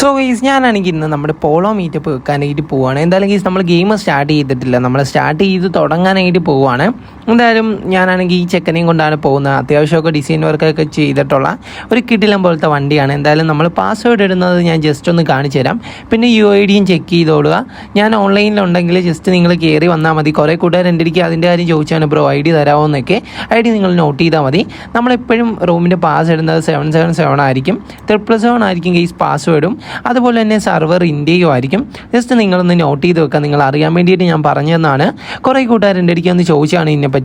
So guys ഞാനാണെങ്കിൽ ഇന്ന് നമ്മുടെ പോളോ മീറ്റപ്പ് വെക്കാനായിട്ട് പോവുകയാണ് എന്തായാലും ഗെയ്സ് നമ്മൾ ഗെയിം സ്റ്റാർട്ട് ചെയ്തിട്ടില്ല. നമ്മൾ സ്റ്റാർട്ട് ചെയ്ത് തുടങ്ങാനായിട്ട് പോവുകയാണ് എന്തായാലും ഞാനാണെങ്കിൽ ഈ ചെക്കനെയും കൊണ്ടാണ് പോകുന്നത്. അത്യാവശ്യമൊക്കെ ഡിസൈൻ വർക്കൊക്കെ ചെയ്തിട്ടുള്ള ഒരു കിടിലം പോലത്തെ വണ്ടിയാണ്. എന്തായാലും നമ്മൾ പാസ്വേഡ് ഇടുന്നത് ഞാൻ ജസ്റ്റ് ഒന്ന് കാണിച്ചു തരാം. പിന്നെ യു ഐ ഡിയും ചെക്ക് ചെയ്തോളുക ഞാൻ ഓൺലൈനിലുണ്ടെങ്കിൽ ജസ്റ്റ് നിങ്ങൾ കയറി വന്നാൽ മതി. കുറേ കൂട്ടുകാർ എന്റെ അടുക്ക് അതിന്റെ കാര്യം ചോദിച്ചാണ് ബ്രോ ഐ ഡി തരാമോ എന്നൊക്കെ. ഐ ഡി നിങ്ങൾ നോട്ട് ചെയ്താൽ മതി. നമ്മളെപ്പോഴും റൂമിന്റെ പാസ് ഇടുന്നത് സെവൻ സെവൻ സെവൻ ആയിരിക്കും. ട്രിപ്പിൾ സെവൻ ആയിരിക്കും കേസ് പാസ്വേഡും അതുപോലെ തന്നെ സർവർ ഇന്ത്യയും ആയിരിക്കും. ജസ്റ്റ് നിങ്ങളൊന്ന് നോട്ട് ചെയ്ത് വെക്കുക. നിങ്ങൾ അറിയാൻ വേണ്ടിയിട്ട് ഞാൻ പറഞ്ഞതെന്നാണ്. കുറേ കൂട്ടുകാർ എന്റെ അടുക്ക് ഒന്ന് ചോദിച്ചാണ് ഇതിനെപ്പറ്റി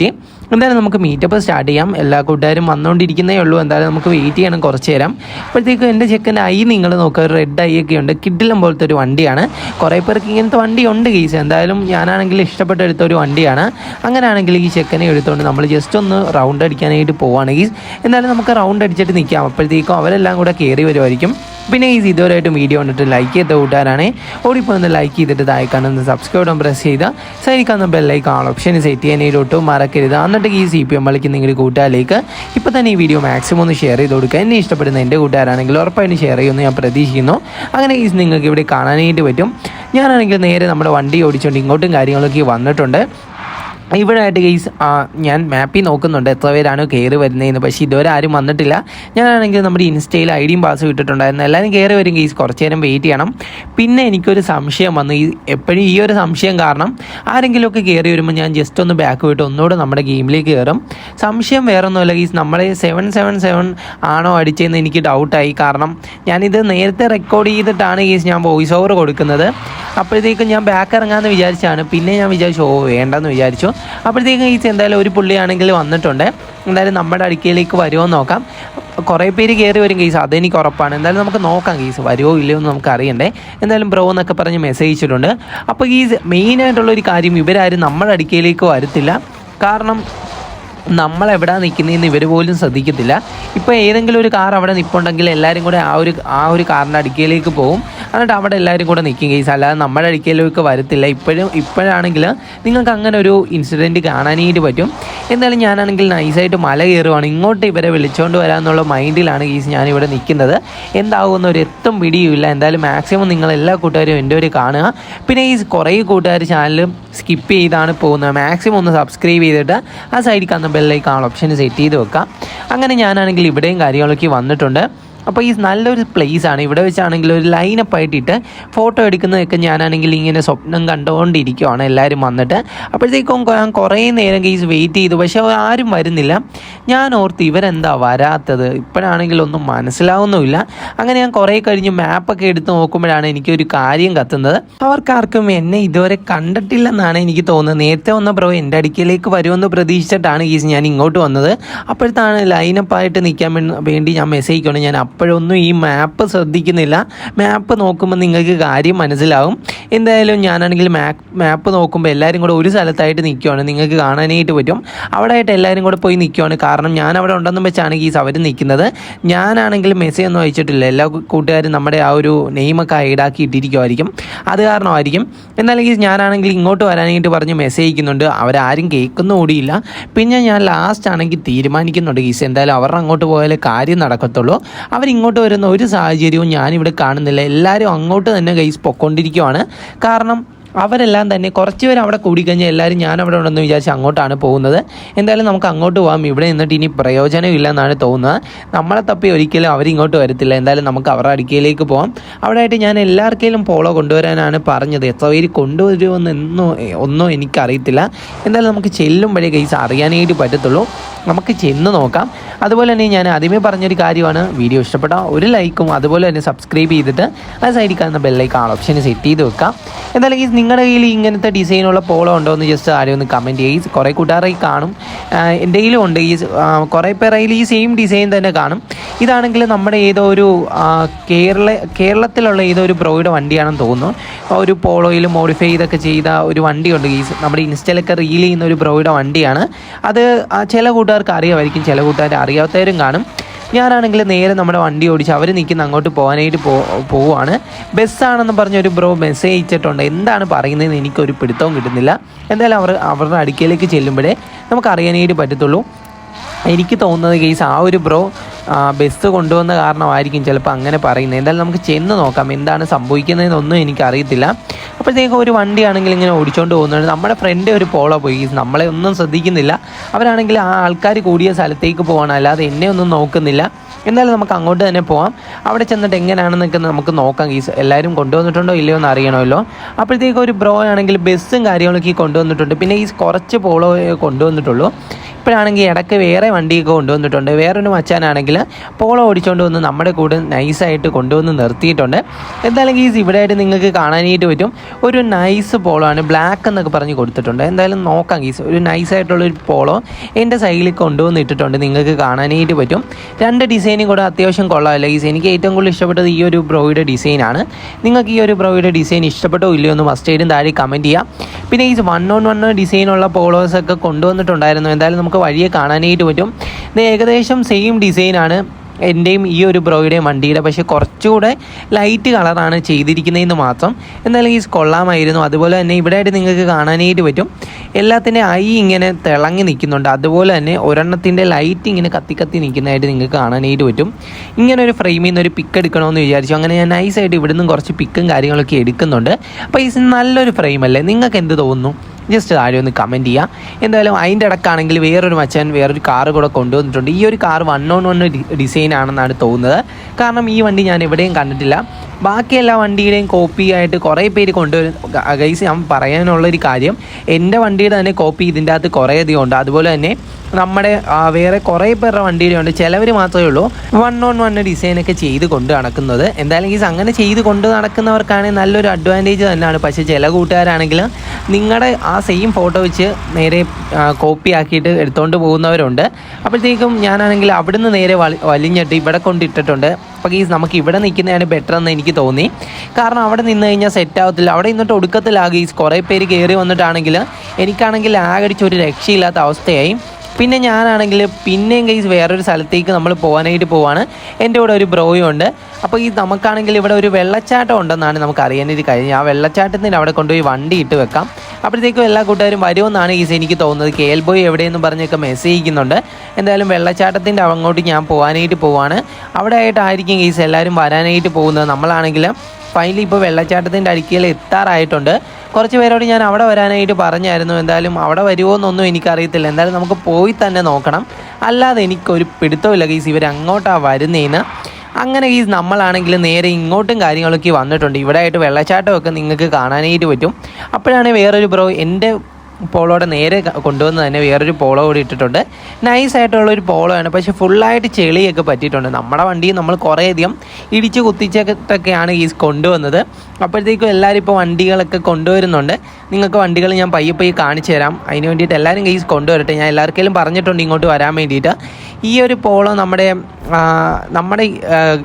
എന്തായാലും നമുക്ക് മീറ്റപ്പ് സ്റ്റാർട്ട് ചെയ്യാം. എല്ലാ കൂട്ടുകാരും വന്നുകൊണ്ടിരിക്കുന്നേ ഉള്ളൂ. എന്തായാലും നമുക്ക് വെയിറ്റ് ചെയ്യണം. കുറച്ച് നേരം. അപ്പോഴത്തേക്കും എന്റെ ചെക്കന്റെ ഐ നിങ്ങൾ നോക്കുക റെഡ് ഐ ഒക്കെ ഉണ്ട്. കിഡിലം പോലത്തെ ഒരു വണ്ടിയാണ്. കുറേ പേർക്ക് ഇങ്ങനത്തെ വണ്ടി ഉണ്ട് കേസ് എന്തായാലും ഞാനാണെങ്കിൽ ഇഷ്ടപ്പെട്ട എടുത്ത ഒരു വണ്ടിയാണ്. അങ്ങനെയാണെങ്കിൽ ഈ ചെക്കനെ എടുത്തുകൊണ്ട് നമ്മൾ ജസ്റ്റ് ഒന്ന് റൗണ്ട് അടിക്കാനായിട്ട് പോവുകയാണ് കേസ് എന്തായാലും നമുക്ക് റൗണ്ട് അടിച്ചിട്ട് നിൽക്കാം അപ്പോഴത്തേക്കും അവരെല്ലാം കൂടെ കയറി വരുമായിരിക്കും പിന്നെ ഈ ഇതുവരെയായിട്ടും വീഡിയോ കണ്ടിട്ട് ലൈക്ക് ചെയ്ത കൂട്ടുകാരാണേ ഓടിപ്പോ ഒന്ന് ലൈക്ക് ചെയ്തിട്ട് താഴെ കാണുന്ന സബ്സ്ക്രൈബ് ബട്ടൺ പ്രസ് ചെയ്താൽ സൈഡിൽ ബെല്ലൈക്ക് ആൾ ഓപ്ഷൻ സെറ്റ് ചെയ്യാനായിട്ട് ഒട്ടും മറക്കരുത്. എന്നിട്ട് ഈ സി പി എം കളിക്ക് നിങ്ങളുടെ കൂട്ടുകാരിലേക്ക് ഇപ്പോൾ തന്നെ ഈ വീഡിയോ മാക്സിമം ഒന്ന് ഷെയർ ചെയ്ത് കൊടുക്കുക. എന്നെ ഇഷ്ടപ്പെടുന്ന എന്റെ കൂട്ടുകാരാണെങ്കിൽ ഉറപ്പായിട്ടും ഷെയർ ചെയ്യുമെന്ന് ഞാൻ പ്രതീക്ഷിക്കുന്നു. അങ്ങനെ ഈ നിങ്ങൾക്ക് ഇവിടെ കാണാനായിട്ട് പറ്റും. ഞാനാണെങ്കിൽ നേരെ നമ്മുടെ വണ്ടി ഓടിച്ചുകൊണ്ട് ഇങ്ങോട്ടും കാര്യങ്ങളൊക്കെ വന്നിട്ടുണ്ട്. ഇവിടെ ആയിട്ട് ഗെയ്സ് ഞാൻ മാപ്പിൽ നോക്കുന്നുണ്ട് എത്ര പേരാണ് കയറി വരുന്നതെന്ന് പക്ഷേ ഇതുവരെ ആരും വന്നിട്ടില്ല. ഞാനാണെങ്കിൽ നമ്മുടെ ഇൻസ്റ്റയിൽ ഐ ഡിയും പാസ് ഇട്ടിട്ടുണ്ടായിരുന്നു. എല്ലാവരും കയറി വരും ഗെയ്സ് കുറച്ച് നേരം വെയിറ്റ് ചെയ്യണം. പിന്നെ എനിക്കൊരു സംശയം വന്നു. ഈ എപ്പോഴും ഈ ഒരു സംശയം കാരണം ആരെങ്കിലുമൊക്കെ കയറി വരുമ്പോൾ ഞാൻ ജസ്റ്റ് ഒന്ന് ബാക്ക് പോയിട്ട് ഒന്നുകൂടെ നമ്മുടെ ഗെയിമിലേക്ക് കയറും. സംശയം വേറെ ഒന്നുമല്ല ഗെയ്സ് നമ്മളെ സെവൻ സെവൻ സെവൻ ആണോ അടിച്ചതെന്ന് എനിക്ക് ഡൗട്ടായി കാരണം ഞാനിത് നേരത്തെ റെക്കോർഡ് ചെയ്തിട്ടാണ് ഗെയ്സ് ഞാൻ വോയിസ് ഓവർ കൊടുക്കുന്നത്. അപ്പോഴത്തേക്കും ഞാൻ ബാക്ക് ഇറങ്ങാമെന്ന് വിചാരിച്ചാണ്. പിന്നെ ഞാൻ വിചാരിച്ചു ഓ വേണ്ടെന്ന് വിചാരിച്ചു. അപ്പോഴത്തേക്കും ഈ എന്തായാലും ഒരു പുള്ളിയാണെങ്കിൽ വന്നിട്ടുണ്ട്. എന്തായാലും നമ്മുടെ അടുക്കയിലേക്ക് വരുമോ നോക്കാം. കുറേ പേര് കയറി വരും കേസ് അതെനിക്ക് ഉറപ്പാണ്. എന്തായാലും നമുക്ക് നോക്കാം കേസ് വരുമോ ഇല്ലയോ എന്ന് നമുക്ക് അറിയണ്ടേ. എന്തായാലും ബ്രോ എന്നൊക്കെ പറഞ്ഞ് മെസ്സേജ് അയച്ചിട്ടുണ്ട് അപ്പോൾ ഈ മെയിനായിട്ടുള്ളൊരു കാര്യം ഇവരാരും നമ്മുടെ അടുക്കയിലേക്ക് വരത്തില്ല. കാരണം നമ്മൾ എവിടെ നിൽക്കുന്നതെന്ന് ഇവർ പോലും ശ്രദ്ധിക്കത്തില്ല. ഇപ്പോൾ ഏതെങ്കിലും ഒരു കാർ അവിടെ നിൽപ്പുണ്ടെങ്കിൽ എല്ലാവരും കൂടെ ആ ഒരു ആ ഒരു കാറിന്റെ അടുക്കയിലേക്ക് പോകും എന്നിട്ട് അവിടെ എല്ലാവരും കൂടെ നിൽക്കും കേസ് അല്ലാതെ നമ്മുടെ അടുക്കയിലേക്ക് വരത്തില്ല. ഇപ്പോഴും ഇപ്പോഴാണെങ്കിൽ നിങ്ങൾക്ക് അങ്ങനെ ഒരു ഇൻസിഡന്റ് കാണാനായിട്ട് പറ്റും. എന്തായാലും ഞാനാണെങ്കിൽ നൈസായിട്ട് മല കയറുവാണ്. ഇങ്ങോട്ട് ഇവരെ വിളിച്ചുകൊണ്ട് വരാമെന്നുള്ള മൈൻഡിലാണ് കേസ് ഞാനിവിടെ നിൽക്കുന്നത്. എന്താകുമെന്ന് ഒരു എത്തും പിടിയുമില്ല. എന്തായാലും മാക്സിമം നിങ്ങൾ എല്ലാ കൂട്ടുകാരും എന്റെ ഒരു കാണുക. പിന്നെ ഈ കുറേ കൂട്ടുകാർ ചാനൽ സ്കിപ്പ് ചെയ്താണ് പോകുന്നത്. മാക്സിമം ഒന്ന് സബ്സ്ക്രൈബ് ചെയ്തിട്ട് ആ സൈഡിൽ കാണുന്ന ബെല്ലൈക്ക് ആ ഓപ്ഷൻ സെറ്റ് ചെയ്ത് വെക്കാം. അങ്ങനെ ഞാനാണെങ്കിൽ ഇവിടെയും കാര്യങ്ങളൊക്കെ വന്നിട്ടുണ്ട്. അപ്പോൾ ഈ നല്ലൊരു പ്ലേസ് ആണ്. ഇവിടെ വെച്ചാണെങ്കിൽ ഒരു ലൈനപ്പ് ആയിട്ടിട്ട് ഫോട്ടോ എടുക്കുന്നതൊക്കെ ഞാനാണെങ്കിൽ ഇങ്ങനെ സ്വപ്നം കണ്ടുകൊണ്ടിരിക്കുവാണ് എല്ലാവരും വന്നിട്ട്. അപ്പോഴത്തേക്കും ഞാൻ കുറേ നേരം കേസ് വെയിറ്റ് ചെയ്തു. പക്ഷേ ആരും വരുന്നില്ല. ഞാൻ ഓർത്ത് ഇവരെന്താ വരാത്തത്? ഇപ്പോഴാണെങ്കിൽ ഒന്നും മനസ്സിലാവുന്നുമില്ല. അങ്ങനെ ഞാൻ കുറേ കഴിഞ്ഞ് മാപ്പൊക്കെ എടുത്ത് നോക്കുമ്പോഴാണ് എനിക്കൊരു കാര്യം കത്തുന്നത്. അവർക്കാർക്കും എന്നെ ഇതുവരെ കണ്ടിട്ടില്ലെന്നാണ് എനിക്ക് തോന്നുന്നത്. നേരത്തെ വന്ന ബ്രോ എന്റെ അടുക്കിലേക്ക് വരുമെന്ന് പ്രതീക്ഷിച്ചിട്ടാണ് കേസ് ഞാൻ ഇങ്ങോട്ട് വന്നത്. അപ്പോഴത്താണ് ലൈനപ്പായിട്ട് നിൽക്കാൻ വേണ്ടി ഞാൻ മെസ്സേജ് കൊണ്ട് ഞാൻ അപ്പോഴൊന്നും ഈ മാപ്പ് ശ്രദ്ധിക്കുന്നില്ല. മാപ്പ് നോക്കുമ്പോൾ നിങ്ങൾക്ക് കാര്യം മനസ്സിലാവും. എന്തായാലും ഞാനാണെങ്കിൽ മാപ്പ് മാപ്പ് നോക്കുമ്പോൾ എല്ലാവരും കൂടെ ഒരു സ്ഥലത്തായിട്ട് നിൽക്കുവാണ് നിങ്ങൾക്ക് കാണാനായിട്ട് പറ്റും. അവിടെ ആയിട്ട് എല്ലാവരും കൂടെ പോയി നിൽക്കുവാണ് കാരണം ഞാൻ അവിടെ ഉണ്ടെന്ന് വെച്ചാണ് ഈ അവർ നിൽക്കുന്നത്. ഞാനാണെങ്കിൽ മെസ്സേജ് ഒന്നും അയച്ചിട്ടില്ല. എല്ലാ കൂട്ടുകാരും നമ്മുടെ ആ ഒരു നെയിമൊക്കെ ഈടാക്കി ഇട്ടിരിക്കുമായിരിക്കും അത് കാരണമായിരിക്കും. എന്നാലെങ്കിൽ ഞാനാണെങ്കിൽ ഇങ്ങോട്ട് വരാനായിട്ട് പറഞ്ഞ് മെസ്സേജ് അയക്കുന്നുണ്ട്. അവരാരും കേൾക്കുന്ന കൂടിയില്ല. പിന്നെ ഞാൻ ലാസ്റ്റ് ആണെങ്കിൽ തീരുമാനിക്കുന്നുണ്ട്. ഗീസ് എന്തായാലും അവരുടെ അങ്ങോട്ട് പോയാലേ കാര്യം നടക്കത്തുള്ളൂ. അവരിങ്ങോട്ട് വരുന്ന ഒരു സാഹചര്യവും ഞാനിവിടെ കാണുന്നില്ല. എല്ലാവരും അങ്ങോട്ട് തന്നെ ഗൈസ് പൊക്കോണ്ടിരിക്കുവാണ്. കാരണം അവരെല്ലാം തന്നെ കുറച്ച് പേര് അവിടെ കൂടിക്കഴിഞ്ഞാൽ എല്ലാവരും ഞാൻ അവിടെ ഉണ്ടെന്ന് വിചാരിച്ച് അങ്ങോട്ടാണ് പോകുന്നത്. എന്തായാലും നമുക്ക് അങ്ങോട്ട് പോകാം ഇവിടെ നിന്നിട്ട് ഇനി പ്രയോജനമില്ല എന്നാണ് തോന്നുന്നത്. നമ്മളെ തപ്പി ഒരിക്കലും അവരിങ്ങോട്ട് വരത്തില്ല. എന്തായാലും നമുക്ക് അവരുടെ അടുക്കയിലേക്ക് പോകാം അവിടെ ആയിട്ട് ഞാൻ എല്ലാവർക്കേലും പോളോ കൊണ്ടുവരാനാണ് പറഞ്ഞത്. എത്ര പേര് കൊണ്ടുവരുമെന്ന് എന്നോ ഒന്നും എനിക്കറിയത്തില്ല. എന്തായാലും നമുക്ക് ചെല്ലുമ്പോഴേ കൈസ് അറിയാനായിട്ട് പറ്റത്തുള്ളൂ. നമുക്ക് ചെന്ന് നോക്കാം. അതുപോലെ തന്നെ ഞാൻ ആദ്യമേ പറഞ്ഞൊരു കാര്യമാണ്. വീഡിയോ ഇഷ്ടപ്പെട്ട ഒരു ലൈക്കും അതുപോലെ തന്നെ സബ്സ്ക്രൈബ് ചെയ്തിട്ട് ആ സൈഡിൽ കാണുന്ന ബെല്ലൈക്ക് ഓപ്ഷൻ സെറ്റ് ചെയ്ത് വെക്കാം. എന്തായാലും നിങ്ങളുടെ കയ്യിൽ ഇങ്ങനത്തെ ഡിസൈനുള്ള പോളോ ഉണ്ടോ എന്ന് ജസ്റ്റ് ആരും ഒന്ന് കമന്റ് ചെയ്യും കുറേ കൂട്ടുകാരായി കാണും. എന്റെ കയ്യിലും ഉണ്ട്. ഈ കുറേ പേരയിൽ ഈ സെയിം ഡിസൈൻ തന്നെ കാണും. ഇതാണെങ്കിൽ നമ്മുടെ ഏതോ ഒരു കേരള കേരളത്തിലുള്ള ഏതോ ഒരു ബ്രോയുടെ വണ്ടിയാണെന്ന് തോന്നുന്നു. ഒരു പോളോയിൽ മോഡിഫൈ ചെയ്തൊക്കെ ചെയ്ത ഒരു വണ്ടിയുണ്ട്. ഈ നമ്മുടെ ഇൻസ്റ്റയിലൊക്കെ റീൽ ചെയ്യുന്ന ഒരു ബ്രോയുടെ വണ്ടിയാണ്. അത് ചില കൂട്ടുകാർക്ക് അറിയാമായിരിക്കും. ചില കൂട്ടുകാർ അറിയാത്തവരും കാണും. ഞാനാണെങ്കിൽ നേരെ നമ്മുടെ വണ്ടി ഓടിച്ച് അവർ നിൽക്കുന്ന അങ്ങോട്ട് പോകാനായിട്ട് പോവുകയാണ് ബസ്സാണെന്ന് പറഞ്ഞ ഒരു ബ്രോ മെസ്സേജ് അയച്ചിട്ടുണ്ട് എന്താണ് പറയുന്നതെന്ന് എനിക്കൊരു പിടുത്തവും കിട്ടുന്നില്ല. എന്തായാലും അവർ അവരുടെ അടുക്കലേക്ക് ചെല്ലുമ്പോഴേ നമുക്ക് അറിയാനായിട്ട് പറ്റത്തുള്ളൂ. എനിക്ക് തോന്നുന്നത് കേസ് ആ ഒരു ബ്രോ ബസ് കൊണ്ടുവന്ന കാരണമായിരിക്കും ചിലപ്പോൾ അങ്ങനെ പറയുന്നത്. എന്തായാലും നമുക്ക് ചെന്ന് നോക്കാം എന്താണ് സംഭവിക്കുന്നതെന്നൊന്നും എനിക്കറിയത്തില്ല. അപ്പോഴത്തേക്കും ഒരു വണ്ടിയാണെങ്കിൽ ഇങ്ങനെ ഓടിച്ചുകൊണ്ട് പോകുന്നുണ്ട്. നമ്മുടെ ഫ്രണ്ട് ഒരു പോളോ പോയി. നമ്മളെ ഒന്നും ശ്രദ്ധിക്കുന്നില്ല. അവരാണെങ്കിൽ ആ ആൾക്കാർ കൂടിയ സ്ഥലത്തേക്ക് പോകണം അല്ലാതെ എന്നെ ഒന്നും നോക്കുന്നില്ല. എന്നാലും നമുക്ക് അങ്ങോട്ട് തന്നെ പോവാം. അവിടെ ചെന്നിട്ട് എങ്ങനെയാണെന്നൊക്കെ നമുക്ക് നോക്കാം. ഗീസ് എല്ലാവരും കൊണ്ടുവന്നിട്ടുണ്ടോ ഇല്ലയോ എന്ന് അറിയണമല്ലോ. അപ്പോഴത്തേക്കും ഒരു ബ്രോ ആണെങ്കിൽ ബസ്സും കാര്യങ്ങളൊക്കെ കൊണ്ടുവന്നിട്ടുണ്ട്. പിന്നെ ഈ കുറച്ച് പോളോ കൊണ്ടുവന്നിട്ടുള്ളൂ. ഇപ്പോഴാണെങ്കിൽ ഇടയ്ക്ക് വേറെ വണ്ടിയൊക്കെ കൊണ്ടുവന്നിട്ടുണ്ട്. വേറൊരു മച്ചാനാണെങ്കിൽ പോളോ ഓടിച്ചുകൊണ്ട് വന്ന് നമ്മുടെ കൂടെ നൈസായിട്ട് കൊണ്ടുവന്ന് നിർത്തിയിട്ടുണ്ട്. എന്തായാലും ഗീസ് ഇവിടെ ആയിട്ട് നിങ്ങൾക്ക് കാണാനായിട്ട് പറ്റും. ഒരു നൈസ് പോളോ ആണ് ബ്ലാക്ക് എന്നൊക്കെ പറഞ്ഞ് കൊടുത്തിട്ടുണ്ട്. എന്തായാലും നോക്കാം ഗീസ്. ഒരു നൈസായിട്ടുള്ള ഒരു പോളോ എന്റെ സൈഡിൽ കൊണ്ടുവന്ന് ഇട്ടിട്ടുണ്ട്. നിങ്ങൾക്ക് കാണാനായിട്ട് പറ്റും. രണ്ട് ഡിസൈനും കൂടെ അത്യാവശ്യം കൊള്ളാമല്ലോ ഗീസ്? എനിക്ക് ഏറ്റവും കൂടുതൽ ഇഷ്ടപ്പെട്ടത് ഈ ഒരു ബ്രോയുടെ ഡിസൈനാണ് നിങ്ങൾക്ക് ഈ ഒരു ബ്രോയുടെ ഡിസൈൻ ഇഷ്ടപ്പെട്ടോ ഇല്ലയോ എന്ന് മസ്റ്റ് ആയിട്ടും താഴെ കമന്റ് ചെയ്യാം. പിന്നെ ഈ വൺ ഓൺ വൺ ഡിസൈനുള്ള പോളോസൊക്കെ കൊണ്ടുവന്നിട്ടുണ്ടായിരുന്നു. എന്തായാലും നമുക്ക് വഴിയെ കാണാനായിട്ട് പറ്റും. ഇത് ഏകദേശം സെയിം ഡിസൈനാണ് എന്റെയും ഈ ഒരു ബ്രോയുടെയും വണ്ടിയുടെ. പക്ഷേ കുറച്ചുകൂടെ ലൈറ്റ് കളറാണ് ചെയ്തിരിക്കുന്നതെന്ന് മാത്രം. എന്നാലും ഈ കൊള്ളാമായിരുന്നു. അതുപോലെ തന്നെ ഇവിടെയായിട്ട് നിങ്ങൾക്ക് കാണാനായിട്ട് പറ്റും. എല്ലാത്തിന്റെ ഐ ഇങ്ങനെ തിളങ്ങി നിൽക്കുന്നുണ്ട്. അതുപോലെ തന്നെ ഒരെണ്ണത്തിന്റെ ലൈറ്റ് ഇങ്ങനെ കത്തി കത്തി നിൽക്കുന്നതായിട്ട് നിങ്ങൾക്ക് കാണാനായിട്ട് പറ്റും. ഇങ്ങനെ ഒരു ഫ്രെയിമിൽ നിന്ന് ഒരു പിക്ക് എടുക്കണമെന്ന് വിചാരിച്ചു. അങ്ങനെ ഞാൻ നൈസായിട്ട് ഇവിടുന്ന് കുറച്ച് പിക്കും കാര്യങ്ങളൊക്കെ എടുക്കുന്നുണ്ട്. അപ്പോൾ ഈ നല്ലൊരു ഫ്രെയിമല്ലേ നിങ്ങൾക്ക് എന്ത് തോന്നുന്നു? ജസ്റ്റ് താഴെ ഒന്ന് കമന്റ് ചെയ്യുക എന്തായാലും അതിന്റെ ഇടക്കാണെങ്കിൽ വേറൊരു മച്ചാൻ വേറൊരു കാറ് കൂടെ കൊണ്ടുവന്നിട്ടുണ്ട്. ഈ ഒരു car one on one design ആണെന്നാണ് തോന്നുന്നത്. കാരണം ഈ വണ്ടി ഞാൻ എവിടെയും കണ്ടിട്ടില്ല. ബാക്കി എല്ലാ വണ്ടിയുടെയും കോപ്പി ആയിട്ട് കുറേ പേര് കൊണ്ടുവരും ഗൈസ് ഞാൻ പറയാനുള്ളൊരു കാര്യം. എന്റെ വണ്ടിയുടെ തന്നെ കോപ്പി ഇതിന്റെ അകത്ത് കുറേ അധികം ഉണ്ട്. അതുപോലെ തന്നെ നമ്മുടെ വേറെ കുറേ പേരുടെ വണ്ടിയിലുണ്ട്. ചിലവർ മാത്രമേ ഉള്ളൂ. വൺ ഓൺ വൺ ഡിസൈനൊക്കെ ചെയ്ത് കൊണ്ട് നടക്കുന്നത്. എന്തായാലും അങ്ങനെ ചെയ്ത് കൊണ്ട് നടക്കുന്നവർക്കാണെങ്കിൽ നല്ലൊരു അഡ്വാന്റേജ് തന്നെയാണ്. പക്ഷേ ചില കൂട്ടുകാരാണെങ്കിൽ നിങ്ങളുടെ ആ സെയിം ഫോട്ടോ വെച്ച് നേരെ കോപ്പി ആക്കിയിട്ട് എടുത്തുകൊണ്ട് പോകുന്നവരുണ്ട്. അപ്പോഴത്തേക്കും ഞാനാണെങ്കിൽ അവിടുന്ന് നേരെ വലിഞ്ഞിട്ട് ഇവിടെ കൊണ്ടിട്ടിട്ടുണ്ട് അപ്പോൾ ഈ നമുക്ക് ഇവിടെ നിൽക്കുന്നതാണ് ബെറ്റർ എന്ന് എനിക്ക് തോന്നി. കാരണം അവിടെ നിന്ന് കഴിഞ്ഞാൽ സെറ്റ് ആവത്തില്ല. അവിടെ നിന്നിട്ട് ഒടുക്കത്തിലാകെ കുറേ പേര് കയറി വന്നിട്ടാണെങ്കിൽ എനിക്കാണെങ്കിൽ ആകടിച്ച് ഒരു രക്ഷയില്ലാത്ത അവസ്ഥയായി. പിന്നെ ഞാനാണെങ്കിൽ പിന്നെയും കൈസ് വേറൊരു സ്ഥലത്തേക്ക് നമ്മൾ പോകാനായിട്ട് പോവാണ്. എന്റെ കൂടെ ഒരു ബ്രോയും ഉണ്ട്. അപ്പോൾ ഈ നമുക്കാണെങ്കിൽ ഇവിടെ ഒരു വെള്ളച്ചാട്ടം ഉണ്ടെന്നാണ് നമുക്ക് അറിയാനായിട്ട് കഴിഞ്ഞത് ആ വെള്ളച്ചാട്ടത്തിന് അവിടെ കൊണ്ടുപോയി വണ്ടി ഇട്ട് വെക്കാം. അപ്പോഴത്തേക്കും എല്ലാ കൂട്ടുകാരും വരുമെന്നാണ് ഈസ് എനിക്ക് തോന്നുന്നത്. കെ എൽ ബോയ് എവിടെയെന്ന് പറഞ്ഞൊക്കെ മെസ്സേജ് ചെയ്യുന്നുണ്ട്. എന്തായാലും വെള്ളച്ചാട്ടത്തിന്റെ അങ്ങോട്ട് ഞാൻ പോകാനായിട്ട് പോവാണ്. അവിടെ ആയിട്ടായിരിക്കും ഈസ് എല്ലാവരും വരാനായിട്ട് പോകുന്നത്. നമ്മളാണെങ്കിൽ ഫൈനലി ഇപ്പോൾ വെള്ളച്ചാട്ടത്തിന്റെ അരിക്കയിൽ എത്താറായിട്ടുണ്ട്. കുറച്ച് പേരോട് ഞാൻ അവിടെ വരാനായിട്ട് പറഞ്ഞായിരുന്നു. എന്തായാലും അവിടെ വരുമോ എന്നൊന്നും എനിക്കറിയത്തില്ല. എന്തായാലും നമുക്ക് പോയി തന്നെ നോക്കണം. അല്ലാതെ എനിക്കൊരു പിടുത്തമില്ല ഗീസ് ഇവർ അങ്ങോട്ടാണ് വരുന്നതിന് അങ്ങനെ ഈ നമ്മളാണെങ്കിൽ നേരെ ഇങ്ങോട്ടും കാര്യങ്ങളൊക്കെ വന്നിട്ടുണ്ട്. ഇവിടെ ആയിട്ട് വെള്ളച്ചാട്ടമൊക്കെ നിങ്ങൾക്ക് കാണാനായിട്ട് പറ്റും. അപ്പോഴാണ് വേറൊരു ബ്രോ എന്റെ പോളോടെ നേരെ കൊണ്ടുവന്ന് തന്നെ വേറൊരു പോളോ കൂടി ഇട്ടിട്ടുണ്ട്. നൈസ് ആയിട്ടുള്ള ഒരു പോളോ ആണ്. പക്ഷെ ഫുള്ളായിട്ട് ചെളിയൊക്കെ പറ്റിയിട്ടുണ്ട്. നമ്മുടെ വണ്ടി നമ്മൾ കുറേയധികം ഇടിച്ച് കുത്തിച്ചിട്ടൊക്കെയാണ് ഈ കൊണ്ടുവന്നത്. അപ്പോഴത്തേക്കും എല്ലാവരും ഇപ്പോൾ വണ്ടികളൊക്കെ കൊണ്ടുവരുന്നുണ്ട്. നിങ്ങൾക്ക് വണ്ടികൾ ഞാൻ പയ്യെ പയ്യെ കാണിച്ചു തരാം. അതിന് വേണ്ടിയിട്ട് എല്ലാവരും കേസ് കൊണ്ടുവരട്ടെ. ഞാൻ എല്ലാവർക്കെങ്കിലും പറഞ്ഞിട്ടുണ്ട് ഇങ്ങോട്ട് വരാൻ വേണ്ടിയിട്ട്. ഈ ഒരു പോളോ നമ്മുടെ നമ്മുടെ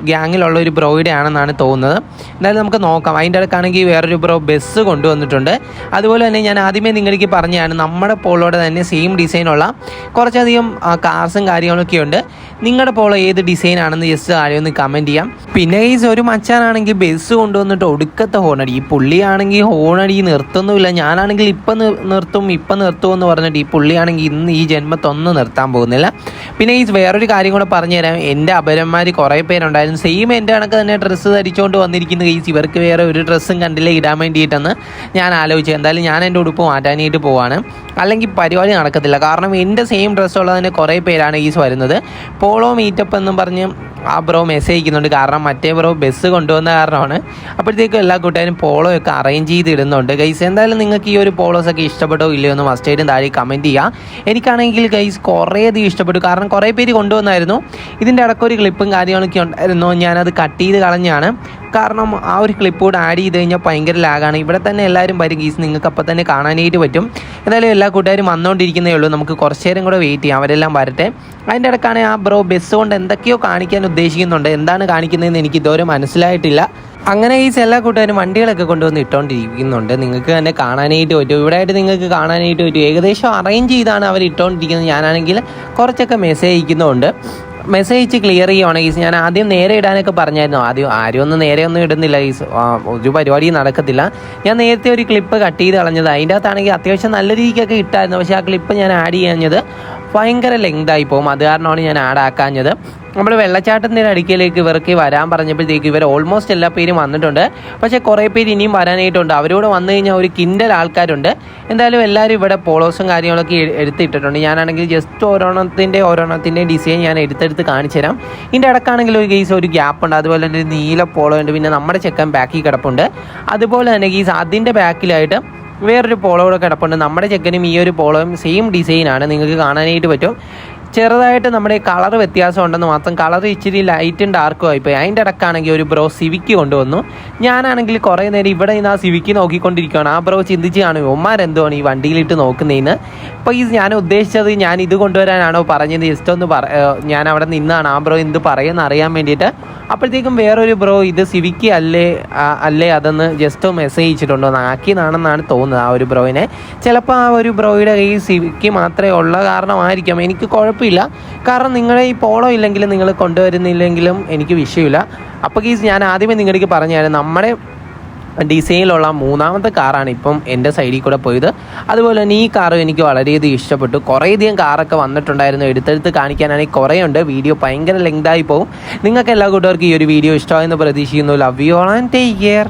ഗ്യാങ്ങിലുള്ള ഒരു ബ്രോയുടെ ആണെന്നാണ് തോന്നുന്നത്. എന്തായാലും നമുക്ക് നോക്കാം. അതിന്റെ ഇടയ്ക്കാണെങ്കിൽ വേറൊരു ബ്രോ ബസ് കൊണ്ടുവന്നിട്ടുണ്ട്. അതുപോലെ തന്നെ ഞാൻ ആദ്യമേ നിങ്ങൾക്ക് പറഞ്ഞതാണ് നമ്മുടെ പോളോടെ തന്നെ സെയിം ഡിസൈനുള്ള കുറച്ചധികം കാർസും കാര്യങ്ങളൊക്കെ ഉണ്ട്. നിങ്ങളുടെ പോളോ ഏത് ഡിസൈൻ ആണെന്ന് ജസ്റ്റ് ആരെയും ഒന്ന് കമന്റ് ചെയ്യാം. പിന്നെ ഈസ് ഒരു മച്ചാനാണെങ്കിൽ ബസ് കൊണ്ടുവന്നിട്ട് ഒടുക്കത്തെ ഹോണടി ഈ പുള്ളിയാണെങ്കിൽ ഹോണടി നിർത്തുന്നുമില്ല. ഞാനാണെങ്കിൽ ഇപ്പം നിർത്തും ഇപ്പം നിർത്തും എന്ന് പറഞ്ഞിട്ട് ഈ പുള്ളിയാണെങ്കിൽ ഇന്ന് ഈ ജന്മത്തൊന്നും നിർത്താൻ പോകുന്നില്ല. പിന്നെ ഈ വേറൊരു കാര്യം കൂടെ പറഞ്ഞുതരാം. എന്റെ അപരന്മാർ കുറേ പേരുണ്ടായിരുന്നു. സെയിം എന്റെ കണക്ക് തന്നെ ഡ്രസ്സ് ധരിച്ചുകൊണ്ട് വന്നിരിക്കുന്ന കേസ് ഇവർക്ക് വേറെ ഒരു ഡ്രസ്സും കണ്ടില്ല. ഇടാൻ വേണ്ടിയിട്ടെന്ന് ഞാൻ ആലോചിച്ചു. എന്തായാലും ഞാൻ എന്റെ ഉടുപ്പ് മാറ്റാനായിട്ട് പോവാണ്. അല്ലെങ്കിൽ പരിപാടി നടക്കത്തില്ല. കാരണം എന്റെ സെയിം ഡ്രസ്സുള്ള തന്നെ കുറേ പേരാണ് കേസ് വരുന്നത്. പോളോ മീറ്റപ്പ് എന്നും പറഞ്ഞ് ആ ബ്രോ മെസ്സേജ് അയക്കുന്നുണ്ട്. കാരണം മറ്റേ ബ്രോ ബസ് കൊണ്ടുവന്ന കാരണമാണ്. അപ്പോഴത്തേക്കും എല്ലാ കൂട്ടുകാരും പോളോ ഒക്കെ അറേഞ്ച് ചെയ്ത് ഇടുന്നുണ്ട് ഗൈസ് എന്തായാലും നിങ്ങൾക്ക് ഈ ഒരു പോളോസ് ഒക്കെ ഇഷ്ടപ്പെട്ടോ ഇല്ലയോ എന്ന് മസ്റ്റ് ആയിട്ടും താഴെ കമന്റ് ചെയ്യുക എനിക്കാണെങ്കിൽ ഗൈസ് കുറേ അധികം ഇഷ്ടപ്പെട്ടു. കാരണം കുറേ പേര് കൊണ്ടുവന്നായിരുന്നു. ഇതിന്റെ ഇടയ്ക്ക് ഒരു ക്ലിപ്പും കാര്യങ്ങളൊക്കെ ഉണ്ടായിരുന്നു. ഞാനത് കട്ട് ചെയ്ത് കളഞ്ഞാണ്. കാരണം ആ ഒരു ക്ലിപ്പ് കൂടെ ആഡ് ചെയ്ത് കഴിഞ്ഞാൽ ഭയങ്കര ലാഗാണ് ഇവിടെ തന്നെ എല്ലാവരും വരും ഗീസ് നിങ്ങൾക്ക് അപ്പം തന്നെ കാണാനായിട്ട് പറ്റും. എന്തായാലും എല്ലാ കൂട്ടുകാരും വന്നുകൊണ്ടിരിക്കുന്നേ ഉള്ളൂ. നമുക്ക് കുറച്ച് നേരം കൂടെ വെയിറ്റ് ചെയ്യാം. അവരെല്ലാം വരട്ടെ. അതിന്റെ ഇടയ്ക്കാണ് ആ ബ്രോ ബസ് കൊണ്ട് എന്തൊക്കെയോ കാണിക്കാൻ ഉദ്ദേശിക്കുന്നുണ്ട്. എന്താണ് കാണിക്കുന്നതെന്ന് എനിക്ക് ഇതുവരെ മനസ്സിലായിട്ടില്ല. അങ്ങനെ ഈ എല്ലാ കൂട്ടുകാരും വണ്ടികളൊക്കെ കൊണ്ടുവന്ന് ഇട്ടുകൊണ്ടിരിക്കുന്നുണ്ട് നിങ്ങൾക്ക് തന്നെ കാണാനായിട്ട് പറ്റും. ഇവിടെ ആയിട്ട് നിങ്ങൾക്ക് കാണാനായിട്ട് പറ്റും. ഏകദേശം അറേഞ്ച് ചെയ്താണ് അവർ ഇട്ടുകൊണ്ടിരിക്കുന്നത് ഞാനാണെങ്കിൽ കുറച്ചൊക്കെ മെസ്സേജ് അയക്കുന്നുണ്ട്. മെസ്സേജ് ക്ലിയർ ചെയ്യുവാണെങ്കിൽ ഞാൻ ആദ്യം നേരെ ഇടാനൊക്കെ പറഞ്ഞായിരുന്നു. ആദ്യം ആരും ഒന്നും നേരെ ഒന്നും ഇടുന്നില്ല. ഈ ഒരു പരിപാടി നടക്കത്തില്ല. ഞാൻ നേരത്തെ ഒരു ക്ലിപ്പ് കട്ട് ചെയ്ത് കളഞ്ഞത്. അതിന്റെ അകത്താണെങ്കിൽ അത്യാവശ്യം നല്ല രീതിക്കൊക്കെ ഇട്ടായിരുന്നു. പക്ഷേ ആ ക്ലിപ്പ് ഞാൻ ആഡ് ചെയ്യാഞ്ഞത് ഭയങ്കര ലെങ്തായി പോകും. അത് കാരണമാണ് ഞാൻ ആഡ് ആക്കാഞ്ഞത്. നമ്മൾ വെള്ളച്ചാട്ടത്തിന്റെ അടുക്കിലേക്ക് ഇവർക്ക് വരാൻ പറഞ്ഞപ്പോഴത്തേക്ക് ഇവർ ഓൾമോസ്റ്റ് എല്ലാ പേരും വന്നിട്ടുണ്ട്. പക്ഷേ കുറേ പേര് ഇനിയും വരാനായിട്ടുണ്ട്. അവരോട് വന്നു കഴിഞ്ഞാൽ ഒരു കിൻഡൽ ആൾക്കാരുണ്ട്. എന്തായാലും എല്ലാവരും ഇവിടെ പോളോസും കാര്യങ്ങളൊക്കെ എടുത്തിട്ടിട്ടുണ്ട്. ഞാനാണെങ്കിൽ ജസ്റ്റ് ഓരോണത്തിന്റെ ഓരോണത്തിന്റെ ഡിസൈൻ ഞാൻ എടുത്തെടുത്ത് കാണിച്ചു തരാം ഇതിന്റെ ഇടക്കാണെങ്കിൽ ഒരു കേസ് ഒരു ഗ്യാപ്പ് ഉണ്ട്. അതുപോലെ തന്നെ നീല പോളോ ഉണ്ട്. പിന്നെ നമ്മുടെ ചെക്കൻ ബാക്കിൽ കിടപ്പുണ്ട്. അതുപോലെ തന്നെ കേസ് അതിന്റെ ബാക്കിലായിട്ട് വേറൊരു പോളോ കൂടെ കിടപ്പുണ്ട്. നമ്മുടെ ചെക്കനും ഈ ഒരു പോളോയും സെയിം ഡിസൈനാണ് നിങ്ങൾക്ക് കാണാനായിട്ട് പറ്റും. ചെറുതായിട്ട് നമ്മുടെ കളർ വ്യത്യാസം ഉണ്ടെന്ന് മാത്രം കളർ ഇച്ചിരി ലൈറ്റും ഡാർക്കും ആയിപ്പോയി. അതിന്റെ ഇടക്കാണെങ്കിൽ ഒരു ബ്രോ സിവിക്ക് കൊണ്ടുവന്നു. ഞാനാണെങ്കിൽ കുറേ നേരം ഇവിടെ നിന്ന് ആ സിവിക്ക് നോക്കിക്കൊണ്ടിരിക്കുകയാണ് ആ ബ്രോ ചിന്തിച്ച് കാണും ഉമ്മാരെന്തുവാണ് ഈ വണ്ടിയിലിട്ട് നോക്കുന്നതിന് അപ്പോൾ ഈ ഞാൻ ഉദ്ദേശിച്ചത് ഞാൻ ഇത് കൊണ്ടുവരാനാണോ പറഞ്ഞത് ജസ്റ്റ് ഒന്ന് പറ ഞാൻ അവിടെ നിന്നാണ് ആ ബ്രോ എന്ത് പറയുമെന്ന് അറിയാൻ വേണ്ടിയിട്ട്. അപ്പോഴത്തേക്കും വേറൊരു ബ്രോ ഇത് സിവിക്ക് അല്ലേ അല്ലേ അതെന്ന് ജസ്റ്റ് മെസ്സേജ് അയച്ചിട്ടുണ്ടോ ആക്കിയതാണെന്നാണ് തോന്നുന്നത് ആ ഒരു ബ്രോയിനെ. ചിലപ്പോൾ ആ ഒരു ബ്രോയുടെ കയ്യിൽ സിവിക്ക് മാത്രമേ ഉള്ള കാരണമായിരിക്കാം. എനിക്ക് കുഴപ്പമില്ല. കാരണം നിങ്ങളെ ഈ പോളോ ഇല്ലെങ്കിലും നിങ്ങൾ കൊണ്ടുവരുന്നില്ലെങ്കിലും എനിക്ക് വിഷയമില്ല. അപ്പോൾ ഈ ഞാൻ ആദ്യമേ നിങ്ങളുടെ പറഞ്ഞു തരാം നമ്മുടെ ഡിസൈനിലുള്ള മൂന്നാമത്തെ കാറാണ് ഇപ്പം എന്റെ സൈഡിൽ കൂടെ പോയത്. അതുപോലെ തന്നെ ഈ കാറും എനിക്ക് വളരെയധികം ഇഷ്ടപ്പെട്ടു. കുറേയധികം കാറൊക്കെ വന്നിട്ടുണ്ടായിരുന്നു. എടുത്തെടുത്ത് കാണിക്കാനാണെങ്കിൽ കുറേ ഉണ്ട് വീഡിയോ ഭയങ്കര ലെങ്തായി പോകും. നിങ്ങൾക്ക് എല്ലാ കൂട്ടുകാർക്കും ഈ ഒരു വീഡിയോ ഇഷ്ടമായെന്ന് പ്രതീക്ഷിക്കുന്നു. Love you and take care